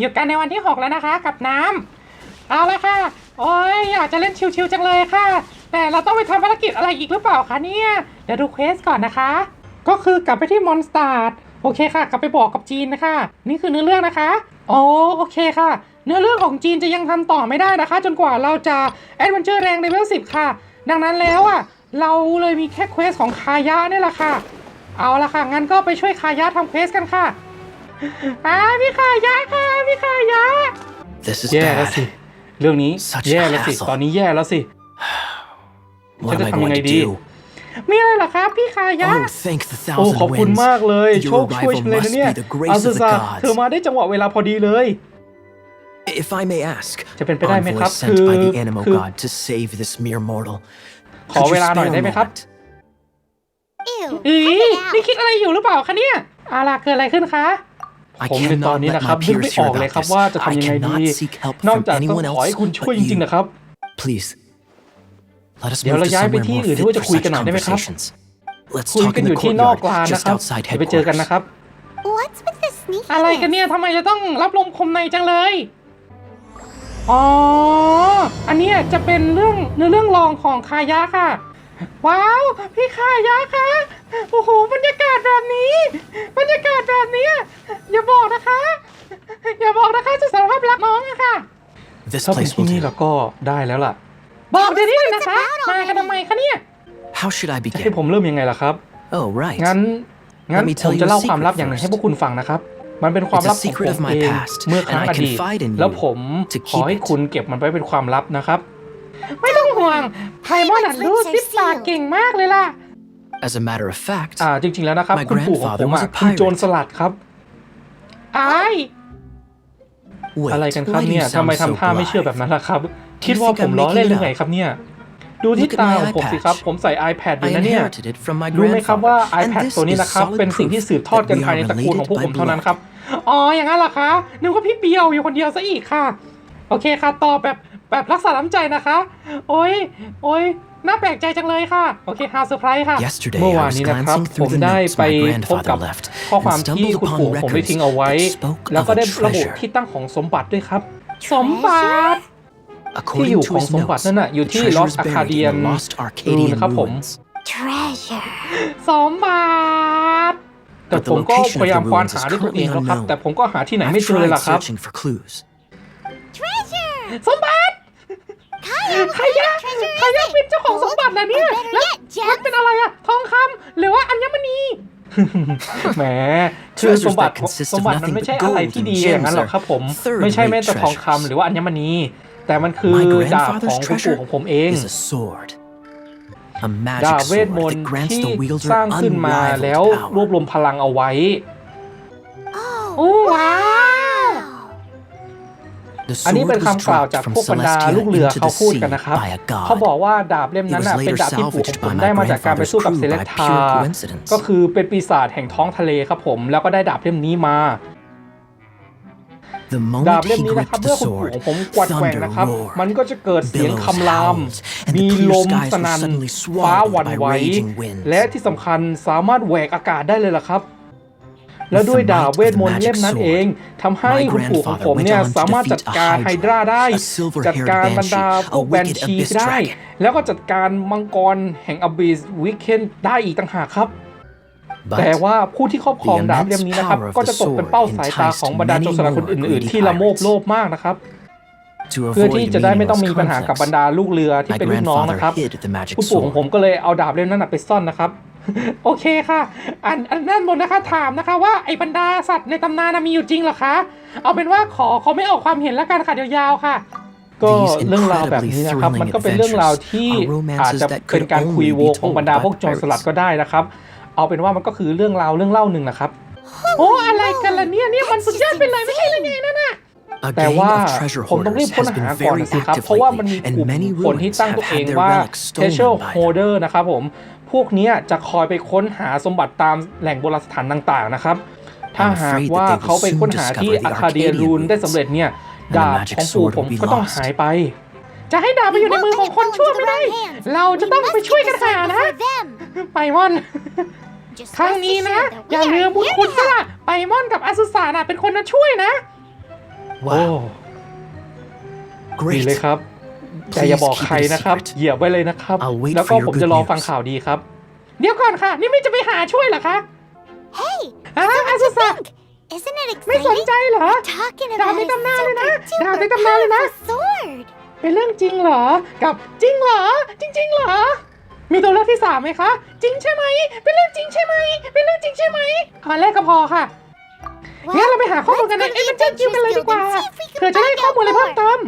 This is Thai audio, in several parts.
อยู่กันในวันที่ 6 แล้วนะคะ กับน้ำเอาละค่ะ โอ้ยอยากจะเล่นชิวๆจังเลยค่ะ แต่เราต้องไปทำภารกิจอะไรอีกหรือเปล่าคะเนี่ย เดี๋ยวดูเควสก่อนนะคะ ก็คือกลับไปที่มอนสตาร์โอเคค่ะ กลับไปบอกกับจีนนะคะ นี่คือเนื้อเรื่องนะคะอ๋อโอเคค่ะ เนื้อเรื่องของจีนจะยังทำต่อไม่ได้นะคะ จนกว่าเราจะแอดเวนเจอร์แรงเลเวล10ค่ะ ดังนั้นแล้วอะเราเลยมีแค่เควสของคายะนี่แหละค่ะ เอาละค่ะ งั้นก็ไปช่วยคายะทำเควสกันค่ะ อ่าพี่คายะค่ะพี่คายะ This is แย่แล้ว bad. สิเรื่องนี้ Such แย่แล้วสิ hassle ตอนนี้แย่แล้วสิ What am I Kita going to thaming ID. do? มีอะไรเหรอครับพี่คายะ Oh, thank the โอ้ thousand ขอบคุณ winds. มากเลย โช Your คช่วย arrival ฉันเลยนะ must เนี่ย be the อา grace ซา of the ซา gods. เธอมาได้จังหวะเวลาพอดีเลย If I may ask, จะเป็นไปได้ไหมครับ envoy sent by the คือ animal คือ god to save this mere mortal. ขอ Could you เวลาหน่อย spare a ได้ไหมครับ moment? Ew. อี cut it out. นี่คิดอะไรอยู่หรือเปล่าคะเนี่ยอาล่ะเกิดอะไรขึ้นคะ I ผมในตอน cannot นี้นะ let ครับ my นึกไม่ peers อ hear อกเลย about ครับ this. ว่าจะ I ทำยังไงดี cannot seek help นอก from จากต้อง anyone ขอให้ else คุณช่วย but จริงๆ you. นะครับ Please, let us เดี๋ยว move เรา to ย้ายไป somewhere ที่ more อื่น fit ที่ว่าจะ for คุยกัน such หน่อยได้ไหมครับ conversations. Let's คุย talk กัน in อ the ยู่ที่นอก courtyard, ลานนะ just ครับ outside เดี๋ยวไปเจอกัน headquarters. นะครับ What's with the sneaky? อะไรกันเนี่ยทำไมจะต้องรับลมคมในจังเลย อ๋อ อันเนี้ยจะเป็นเรื่องเนื้อเรื่องรองของคายะค่ะ ว้าว พี่คายะคะ โอ้โห บรรยากาศแบบนี้ บรรยากาศแบบเนี้ยอย่าบอกนะคะ อย่าบอกนะคะจะสารภาพรักน้องอะค่ะ This ถ้าเป็น place ที่ will นี่ do. แล้วก็ได้แล้วล่ะ บอกเดี๋ยวนี้เลยนะคะ มากันทำไมคะเนี่ย How should I ให้ begin? ผมเริ่มยังไงล่ะครับ Oh, right. งั้น งั้น Let me ผ tell ม you จะ a เล่า secret ความลับอย่างหนึ่ง first. ให้พวกคุณฟังนะครับ มันเป็นความลับ It's a ของผ secret ม of my เอง past, เมื่อครั้ง and อ I ดีต confide in you แล้วผม to ขอ keep ให้ it. คุณเก็บมันไว้เป็นความลับนะครับ ไม่ต้อง ห่วงไพมอนอะรู้ซิปปากเก่งมากเลยล่ะ As a matter of fact, อ่าจริง ๆแล้วนะครับ My คุณปู่ของผม grandfather was อะ a คือโจร pirate. สลัดครับอาย wait, อะไรกันครับ why do เนี่ย you ทำไม sound so ทำท่าไม่เชื่อแบบ blithe? นั้นล่ะครับ Do คิด you ว่า think ผม I'm ล้อเล่น making หรื it อไง up? ครับเนี่ย ดูที่ Look at ตา my ของผมสิ eye ครับ patch. ผมใส่ iPad อยู่ I นะเนี่ย inherited it from my รู้ไหมครับว่า grandfather, and iPad this ตัวนี้ is นะครับ solid เป็นสิ่งที่ proof สืบทอด that กัน we ภาย are ในตระกูลของ related พวก by ผมเท่านั้น blood. ครับ อ๋อ อย่างนั้นเหรอคะ นึกว่าพี่เปียวอยู่คนเดียวซะอีกค่ะ โอเคค่ะ ตอบแบบ แบบรักษาน้ำใจนะคะ โอ้ย โอ้ยน่าแปลกใจจังเลยค่ะ โอเคฮาเซอร์ไพรส์ค่ะ Yesterday, เมื่อ I วาน was นี้นะครับ glancing ผ through ม the ได้ notes ไป my พบกับ grandfather left ข้อความ and ที่ stumbled คุณ upon ปู่ผมได้ทิ้งเอาไว้ records that spoke แล้วก็ of ได้ a ระบุ treasure. ที่ตั้งของสมบัติด้วยครับ สมบัติที่ According อยู่ to ของ his สมบัติ notes, นั่นน่ะอยู่ the ที่ treasure Lost is buried in Arcadian the lost รูน Arcadian ครับผม ruins. Treasure. สมบัติแต่ But the ผมก็ location of พยายาม the ควาน ruins หา is ด้วยตัวเอง currently แล้วครับ unknown. แต่ผมก็หาที่ไหน I've ไม่เจอเลย tried ล่ะครับ searching for clues. Treasure. สมบัติ ใครยะใครยะเป็นเจ้าของสมบัตินะเนี่ย Or better แล้ว yet, มัน gems. เป็นอะไรอะทองคำหรือว่าอัญมณีแหมคือสมบัติ Treasures that consist of สมบัติมัน nothing ไม่ใช่ but อะไร gold ที่ and ดีอย่างนั้น gems หรอกครับผม are third-rate ไม่ใช่แม้แต่ทองคำ treasures. หรือว่าอัญมณี แต่มันคือ My ดาบของ grandfather's คุณปู่ treasure ของผมเอง is a sword. A ดา magic บเวท sword มน that ต์ grants ที่ the wielder สร้างขึ้นมาแล้ว unrivaled รวบ power. รวมพลังเอาไว้ Oh. โอ้ว้าว The อันนี้ sword เป็น was คำกล่าว dropped จาก from พวกบรรดา Celestia ลูกเรือ into เขา the พูด sea กันนะครับ by a เขาบอก god. ว่าดาบเล่ม It นั้น was น่ะเป็น later ดาบที่ปู่ของ salvaged ผม by ได้ my มาจากการไป grandfather's สู้กับ crew เซเล by สทา pure coincidence. ก็คือเป็นปีศาจแห่งท้องทะเลครับผมแล้วก็ได้ดาบเล่มนี้มา The ดาบ moment เล่ม he นี้นะครับ gripped เมื่ the อคุณปู่ sword, ของผมกวัดแกว่ง thunder นะครับ roared, มันก็จะเกิดเสียง billows คำราม howled, and มี the ล clear ม skies ส were นั่น suddenly ฟ้า swallowed หวั่น by ไหว raging winds. และที่สำคัญสามารถแหวกอากาศได้เลยล่ะครับ และด้วยดาบเวทมนต์เล่มนั้นเองทำให้คุณปู่ของผมเนี่ยสามารถจัดการไฮดราได้ จัดการบรรดาพวกแบนชีได้ แล้วก็จัดการมังกรแห่งอบิสวิกเคนได้อีกต่างหากครับ But แต่ว่าผู้ที่ครอบครองดาบเล่มนี้นะครับ ก็จะตกเป็นเป้าสายตาของบรรดาโจรสลัดคนอื่น ๆ ที่ละโมบโลภมากนะครับ to เพื่อที่ avoid จะได้ไม่ต้องมี meaningless ปัญหากับบรร conflicts, ดาลูกเรือที่ my เป็นลูกน้อง grandfather นะครับ hid the magic คุณปู่ของผม sword. ก็เลยเอาดาบเล่มนั้นนะไปซ่อนนะครับ โอเคค่ะอันอันนั่นบนนะคะถามนะคะว่าไอ้บรรดาสัตว์ในตำนานนะมีอยู่จริงเหรอคะ เอาเป็นว่าขอขอไม่ออกความเห็นแล้วกันค่ะยาวๆค่ะ ก็ These เรื่องราวแบบนี้นะครับ incredibly มันก็เป็นเรื่องราวที่ thrilling adventures are อาจจะ romances that เป็น could การคุย only โว be ของ told บรรดา by พวกโจรสลัด pirates. ก็ได้นะครับ เอาเป็นว่ามันก็คือเรื่องราวเรื่องเล่าหนึ่งนะครับโอ้อะไรกันล่ะเนี่ยเนี่ยมันสุดยอดไปเลยไม่ใช่เลยไงนั่นน่ะ A แต่ gang ว่า of treasure ผมต้องรีบ hoarders ค้น has หา been ก่อน very นะสิครับ active เพราะว่ามันมี lately, ก and ลุ่ม many คนที่ ruins ตั้ง have ตัวเอง had their ว่า relics treasure stolen by them. holder นะครับผม พวกเนี้ยจะคอยไปค้นหาสมบัติตามแหล่งโบราณสถานต่างๆนะครับ ถ้าหากว่าเขาไปค้นหาที่อาคาเดียรูนได้สำเร็จเนี่ย ดาบของปู่ผมก็ต้องหายไป จะให้ดาบไปอยู่ในมือของคนชั่วไม่ได้ เราจะต้องไปช่วยกันหานะ ไปมอนครั้งนี้นะ อย่าลืมบุญคุณค่ะไปมอนกับอาสุสาน่ะเป็นคนมาช่วยนะโอ้ Wow. ดีเลย Great. ครับ แต่อย่าบอกใครนะครับ Please keep it a secret. เหยียบไว้เลยนะครับ I'll wait แล้วก็ for your ผม good จะรอ news. ฟังข่าวดีครับ เดี๋ยวก่อนค่ะ นี่ไม่จะไปหาช่วยเหรอคะ Hey, อ้าวอาซุสะ isn't it ไม่สน exciting? ใจเหรอ Talking ดาว about ใน a ตำนานเลยนะ super ดาวใน duper ตำนานเลยนะ powerful sword. เป็นเรื่องจริงเหรอ กับจริงเหรอ จริง ๆ เหรอ มีตัวเลือกที่สามไหมคะ จริงใช่ไหม เป็นเรื่องจริงใช่ไหม เป็นเรื่องจริงใช่ไหมอันแรกก็พอค่ะงั้นเราไปหาข้อมูลกันใน let's เอ็ go น to เจอร์คิวกันเลยดีกว่า Adventures Guild and see if we can เผื่อจะได้ find ข้อมูลอะไร out เพิ่ม more. เติม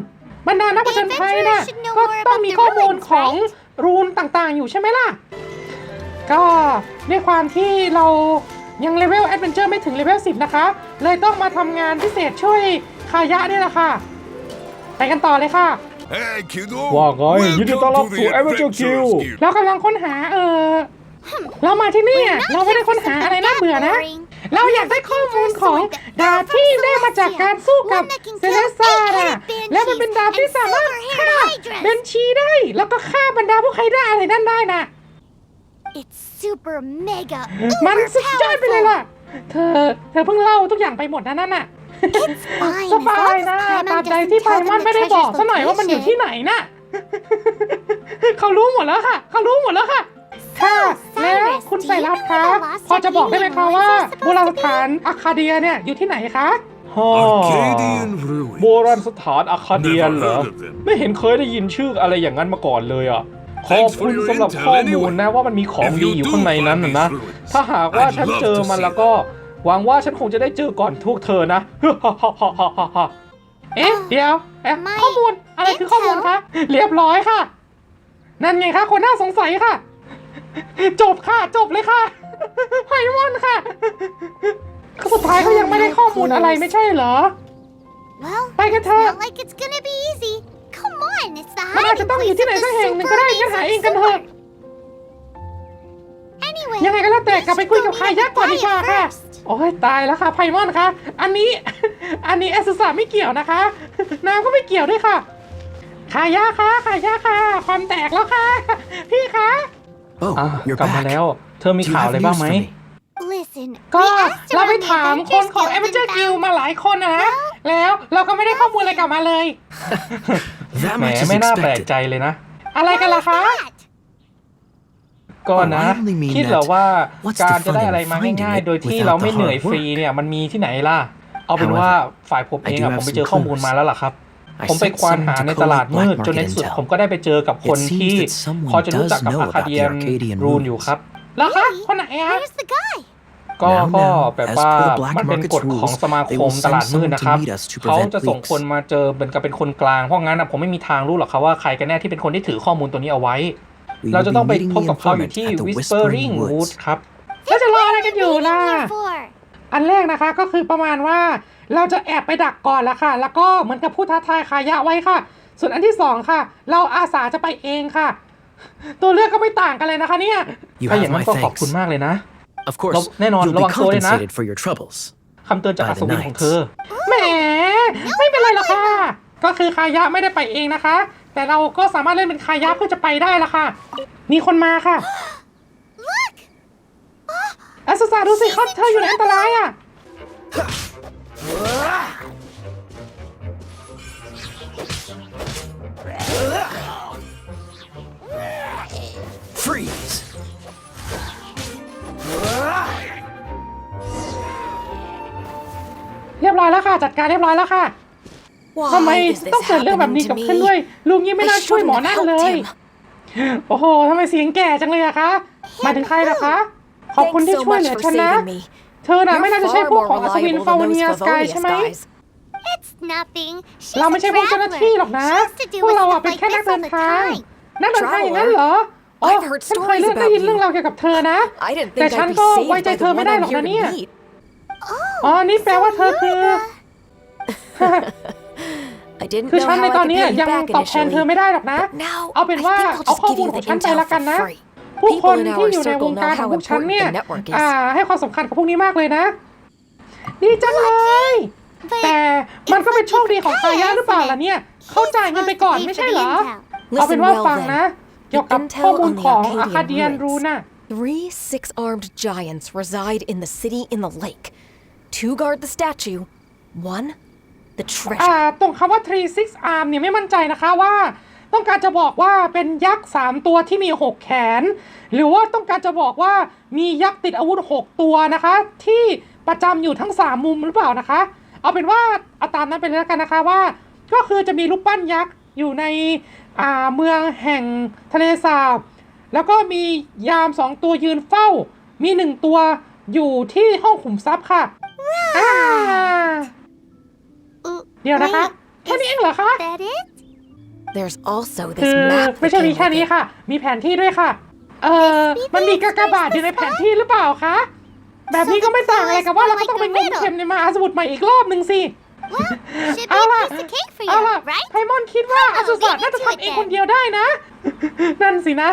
บรรดานักผจญภัยน่ะ Adventurers should know ก็ more ต้อง about มี the ข้อมูล ruins, ของ right? รูนต่างๆ อยู่ใช่ไหมล่ะ ก็ด้วยความที่เรายังเลเวลแอดเวนเจอร์ไม่ถึงเลเวล10 นะคะ เลยต้องมาทำงานพิเศษช่วยคายะเนี่ยแหละค่ะ ไปกันต่อเลยค่ะ Hey, kiddo. ว่าไงยินดีต้อนรับ Welcome to สู่ the Adventure Guild Adventurers Guild. เรากำลังค้นหาเออเรามาที่นี่อะเราไม่ได้ค้นหาอะไรน่าเบื่อนะ เราอยากได้ข้อมูลของดาบที่ได้มาจากการสู้กับเซเลสซาน่ะและมันเป็นดาบที่สามารถฆ่าเบนชีได้ แล้วก็ฆ่าบรรดาพวกใครได้อะไรนั่นได้น่ะ It's super mega มัน uber สุดยอดไปเลยล่ะ powerful. เธอ เธอเพิ่งเล่าทุกอย่างไปหมดนะนั่นน่ะ fine ส as บาย long as นะ Paimon ตราบใด doesn't ที่ไพ tell มอน them ไม่ได้ the บอก treasure's ซะหน่อยว่ามันอยู่ที่ location. ไหนน่ะ เขารู้หมดแล้วค่ะ เขารู้หมดแล้วค่ะ ค่ะ แล้ว Cyrus, คุณ do ไซ you รัส know คะ where the lost พอจะบอกได้ไหมคะ Arcadian ว่า ruins are supposed โบราณ to ส be? ถานอาคาเดียเนี่ยอยู่ที่ไหนคะฮ่อ Arcadian ruins. โบราณสถานอาคาเดียนเหรอ Never heard of them. ไม่เห็นเคยได้ยินชื่ออะไรอย่างนั้นมาก่อนเลยอะ ขอบ Thanks for คุณ your สำหรับ intel ข้อมูล anyway. นะว่ามันมีของ If ดี you อยู่ do ข้างในนั้น find นะนะ these ruins, ถ้าหากว่า I'd ฉัน love เจอ to มัน see แล้วก็ หวังว่าฉันคงจะได้เจอก่อนทุกเธอนะ เอ๊ะ เดี๋ยวเอ๊ะไม่ข้อมูลอะไรคือข้อมูลคะ เรียบร้อยค่ะ นั่นไงคะคนน่าสงสัยค่ะ จบค่ะ จบเลยค่ะไพมอนค่ะสุดท้ายก็ยังไม่ได้ข้อมูลอะไรไม่ใช่เหรอ Well, ไปกัน it's เถอะ not like it's gonna be easy. Come on, it's the มันอาจจะ hiding ต้องอยู่ place ที่ of ไหน the สักแห่งหนึ่งก็ super ได้งั้นหาเอง amazing กันเถอะ sword. Anyway, ยังไงก็แล้วแต่กลับไปคุยกับ we คา still ยัก need ก่อน to ดีกว่า buy it ค่ะ first. โอ้ยตายแล้วค่ะไพมอนคะอันนี้ อันนี้แอสซาไม่เกี่ยวนะคะ น้ำก็ไม่เกี่ยวด้วยค่ะคายะค่ะคายะค่ะ ความแตกแล้วค่ะ พี่คะ Oh, อะ you're กลับมา back. แล้ว เธอมี Do you ข่าว have อะไรบ้าง news ไหม for me? Listen, ก็ we asked เราไป around the ถามคนของ Adventures Adventure Guild Guild and มาหลายคนนะนะ แล้วเราก็ไม่ได้ข้อมูลอะไรกลับมาเลย That แหม much is ไม่น่าแปลก expected. ใจเลยนะ อะไรกันล่ะคะ found that. ก็นะ Oh, I only mean คิดเหรอ that ว่า what's the การจะ fun ได้ in อะไรมา finding ง่าย it ๆโดยที่ without เราไม่ the เหนื่อย hard ฟรี work? เนี่ยมันมีที่ไหนล่ะ เอาเป็น However, ว่าฝ่ายผมเอง I do อะ have ผมไป some เจอข้อมูล clues. มาแล้วล่ะครับ I ผมไป sent ควาน some หา to ในตลาด collate มืด black จนใน market ที่สุด intel. ผมก็ได้ไปเจอกับคน It seems ที่ that someone พอจะรู้จักกับ does อา know คา about เดี the ยน Arcadian รูนอยู่ ruins. ครับ แล้วคะ Really? คนไหนอะ Where's the guy? ก็ Now, ก็ now, แบบ as ว่า per the black มันเป็น market's กฎของ rules, สมา they คม will ต send ลาดมืด someone นะ to ครับ meet us to เขา prevent จะส่ง leaks. คนมาเจอเหมือนกับเป็นคนกลางเพราะงั้นอะผมไม่มีทางรู้หรอกครับว่าใครกันแน่ที่เป็นคนที่ถือข้อมูลตัวนี้เอาไว้ We เรา will จะ be ต้องไป meeting พบ the กับเขาอยู่ informant ที่ at the Whispering Whispering Wood Woods. ครับแล้วจะรออะไรกันอยู่ล่ะ Here for? อันแรกนะคะก็คือประมาณว่าเราจะแอบไปดักก่อนละค่ะ แล้วก็เหมือนกับผู้ท้าทายคายะไว้ค่ะ ส่วนอันที่สองค่ะ เราอาสาจะไปเองค่ะ ตัวเลือกก็ไม่ต่างกันเลยนะคะเนี่ย You ถ้า have อย่างนั้น my ก็ขอบ thanks. คุณมากเลยนะ Of course, เราแน่นอน you'll ระ be วังตัวเลยนะ compensated for your troubles. คำเตือนจาก By อั the ศวินของ knights. เธอ แหม ไม่เป็นไรหรอกค่ะ ก็คือคายะไม่ได้ไปเองนะคะ แต่เราก็สามารถเล่นเป็นคายะเพื่อจะไปได้ละค่ะ มีคนมาค่ะ Look! แอสซาดูสิเขาเธออยู่ในอันตรายอะ Freeze! เรียบร้อยแล้วค่ะ จัดการเรียบร้อยแล้วค่ะทำไม Why is ต้อง this เกิดเรื่องแบบ happening นี้กับ to ขึ้นด้วย me? ลุงยิ่งไม่ I น่าช่วยหมอ shouldn't นั่น have เล helped ย him. โอ้โหทำไมเสียงแก่จังเลยอะคะหมายถึงใครล่ะคะ ขอบคุณ Thanks ที่ so ช่วยเห much ลือ for ฉันนะ saving me. เธอน่ะ You're ไม่น่าจะใช่ far พวก more ของอัศวิน reliable ฟาว than เนีย those สกาย Favonius ใช่ไหม guys. It's nothing. She's เรา a ไม่ใช่พวกเจ้าหน้าที่ traveler. หรอกนะ She has to do พวก with เราอะ stuff เป็น like แค่นัก this เดิ all น the ทาง time. นักเดินทางอย่างนั้นเหรออ๋อ I've heard ฉันเคย stories เรื่องได้ about ยินเรื่อง you. ราวเกี่ยวกับเธอนะ I didn't แต่ think ฉัน I'd be ก็ saved ไว้ใจ by เธอ the ไม่ one ได้ I'm หรอก here นะ to เนี่ย meet. อ๋อ นี่แปลว่าเธอคือ I didn't คือ know ฉัน how ใน I ตอน could นี้ pay you ยัง back ตอบแทนเธอ initially. ไม่ได้หรอกนะ But now, เอาเป็น I ว่า think I'll เอา just ข้อ give มูล you ของ the ฉันไป intel ละกัน for นะ free. ผู้คน People in ที่ our อยู่ในวง circle การ know ของ how พวกฉัน important เนี่ย the network is. อ่าให้ความสำคัญกับพวกนี้มากเลยนะ ดีจังเลย But แต่มันก็เป็นโชคดีของคายะหรือเปล่าล่ะเนี่ย เขาจ่ายเงินไปก่อนไม่ใช่เหรอ เอาเป็น Listen ว่า well ฟัง then. นะ เกี่ยวกับ intel ข้อมูล on the ของ Arcadian อาคาเดียน ruins. รูน่ะ Three six armed giants reside in the city in the lake. Two guard the statue, one The treasure. อ่าตรงคำว่า three six arm เนี่ยไม่มั่นใจนะคะว่า ต้องการจะบอกว่าเป็นยักษ์ 3 ตัวที่มี 6 แขน หรือว่าต้องการจะบอกว่ามียักษ์ติดอาวุธ 6 ตัวนะคะ ที่ประจำอยู่ทั้ง 3 มุมหรือเปล่านะคะ เอาเป็นว่าเอาตามนั้นไปเลยแล้วกันนะคะว่า ก็คือจะมีรูปปั้นยักษ์อยู่ในอ่าเมืองแห่งทะเลสาบ แล้วก็มียามสองตัวยืนเฝ้า มีหนึ่งตัวอยู่ที่ห้องขุมทรัพย์ค่ะอ่า Uh, เดี๋ยวนะคะ wait, แค่นี้ is เองเหรอคะ that it? There's also คื this อ map. ไม่ that ใช่มี came แค่ with นี้ it. ค่ะ มีแผนที่ด้วยค่ะ เออ Maybe มันมี it's กากบาทอยู่ใน just แผ the นที่หรือเปล่าคะ แบบนี้ก็ไม่ต่างอะไรกับว่าเราก็ต้องไปงมเข็มในมหาสมุทรใหม่อีกรอบหนึ่งสิ Well, should be เอา a ล่ะ piece of cake for เอา you, ล่ะ right? ไพมอนคิดว่าอาสุสะน่าจะทำเองคนเดียวได้นะ นั่นสินะ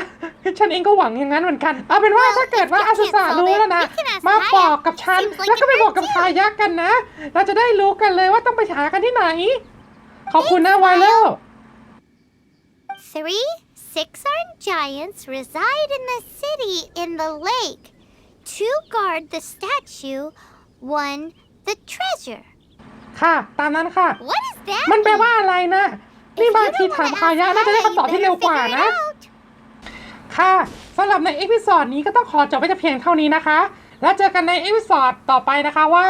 ฉันเองก็หวังอย่างนั้นเหมือนกัน เอาเป็นว่า Well, ถ้าเกิดว่า if we อาสุสะ can't solve รู้ it, แล้วนะ we can ask มา Kaya. บอกกับฉัน Seems like แล้วก็ a ไป friend บอกกับ too. ทายักกันนะ เราจะได้รู้กันเลยว่าต้องไปหากันที่ไหน ขอบคุณนะ Thanks, ไวเลอ Kyle. ร์ Three six-armed giants reside in the city in the lake. Two guard the statue, one the treasure. ค่ะ ตามนั้นค่ะ What is that? มันแปล mean? ว่าอะไรนะนี่ If บาง you ที don't ถาม wanna ทายะ ask น่าจะได้ Kaya, คำตอบ you ที่ better เร็วกว่า figure it นะ out. ค่ะสำหรับในเอพิ o ดนี้ก็ต้องขอจบไว้แต่เพียงเท่านี้นะคะ แล้วเจอกันในเอพิ o ดต่อไปนะคะว่า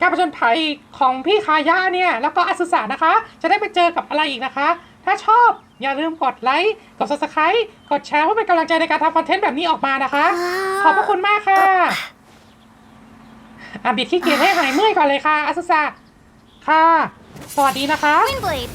การประจนภัยของพี่คายะเนี่ย แล้วก็อัสสะนะคะ จะได้ไปเจอกับอะไรอีกนะคะ ถ้าชอบ อย่าลืมกดไลค์ กด subscribe กดแชร์เพื่อเป็นกำลังใจในการทำคอนเทนต์แบบนี้ออกมานะคะ ขอบพระคุณมากค่ะ อะบิดขี้เกียจให้หายเมื่อยก่อนเลยค่ะอัสสะค่ะ สวัสดีนะคะ Windblade,